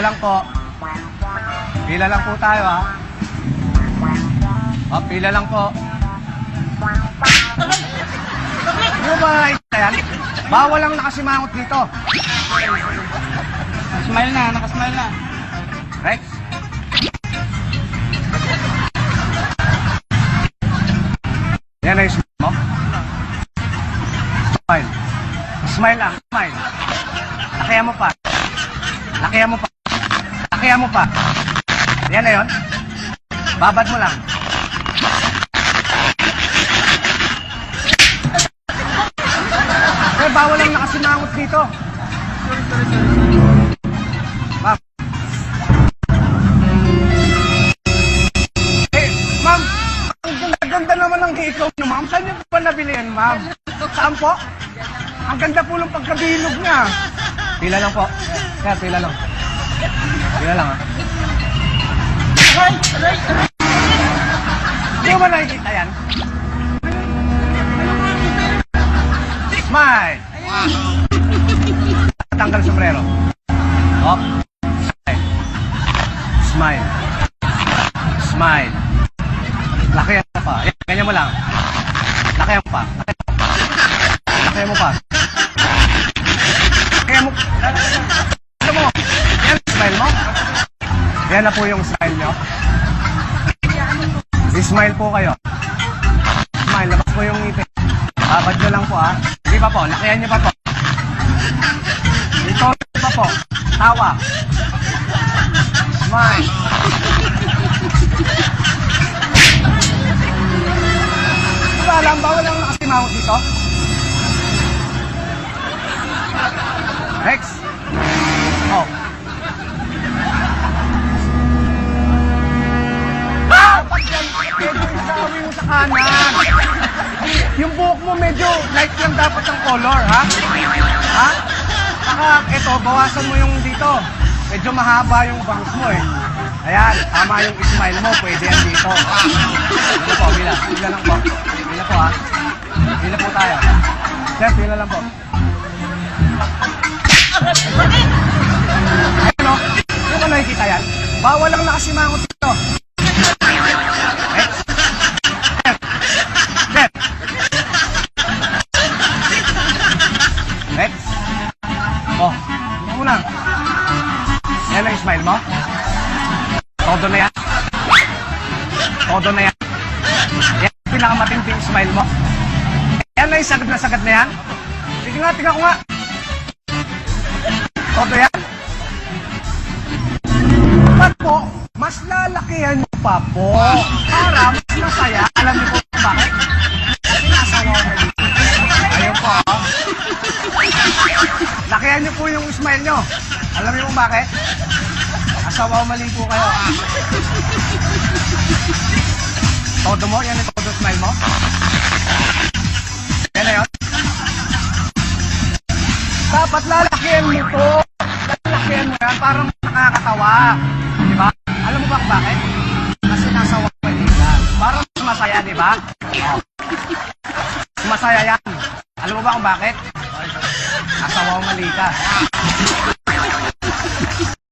lang po. Pila lang po tayo, ha? O, pila lang po. Ano ba yan? Bawal lang nakasimangot dito. Smile na, nakasmile na. Rex? Yan na yung smile mo? Smile. Smile lang, smile. Lakihan mo pa. Lakihan mo pa. Lakihan mo pa. Yan na yun. Babad mo lang. Eh, bawal lang nakasimangot dito. Ma'am. Eh, ma'am, ang ganda-ganda naman ng ikaw niyo, ma'am. Saan niyo pa nabili yan, ma'am? Saan po? Ang ganda po ng pagkabilog niya. Pila lang po. Kaya, pila lang. Pila lang, ha? Hindi mo ba nakikita yan? Smile! Tanggal sombrero. Oh. Smile. Smile. Lakihan mo pa. Yan, ganyan mo lang. Lakihan mo pa. Lakihan mo pa. Lakihan mo. Ano mo? Yan, smile mo. Yan na po yung smile nyo. I-smile po kayo. Smile, labas po yung ngipin. Babad nyo lang po ha. Hindi pa po, lakihan nyo pa po. Ito pa po. Tawa. Smile. Di ba alam, bawal lang nakasimawag dito? Rex. Mo medyo light lang dapat ang color, ha? Ha? Saka, eto, bawasan mo yung dito. Medyo mahaba yung bangs mo eh. Ayan, tama yung smile mo, pwede yan dito. Bila po, bila. Bila lang po. Bila po ha. Bila po tayo. Sir, bila lang po. Ayun o, hindi mo nakikita yan? Bawal lang nakasimangot dito. Eh? Sir, sir. Rex? Oh, mo lang? Yan ang smile mo? Todo na yan? Todo na yan? Yan ang pinakamatinding smile mo? Yan na yung sagad na sagad na yan? Sige nga, tingnan ko nga. Todo yan? Ba't po, mas lalakihan niyo pa po smile niyo. Alam niyo kung bakit? Asawa mali po kayo. Todo mo? Yan yung todo smile mo? Yan na yun? Dapat lalakihan mo to. Lalakihan mo yan parang nakakatawa. Di ba? Alam mo ba bakit? Kasi nasa wali ka. Parang mas masaya, di ba? Oh. Mas Masaya yan. Alam mo ba kung bakit? Nasa mali ka.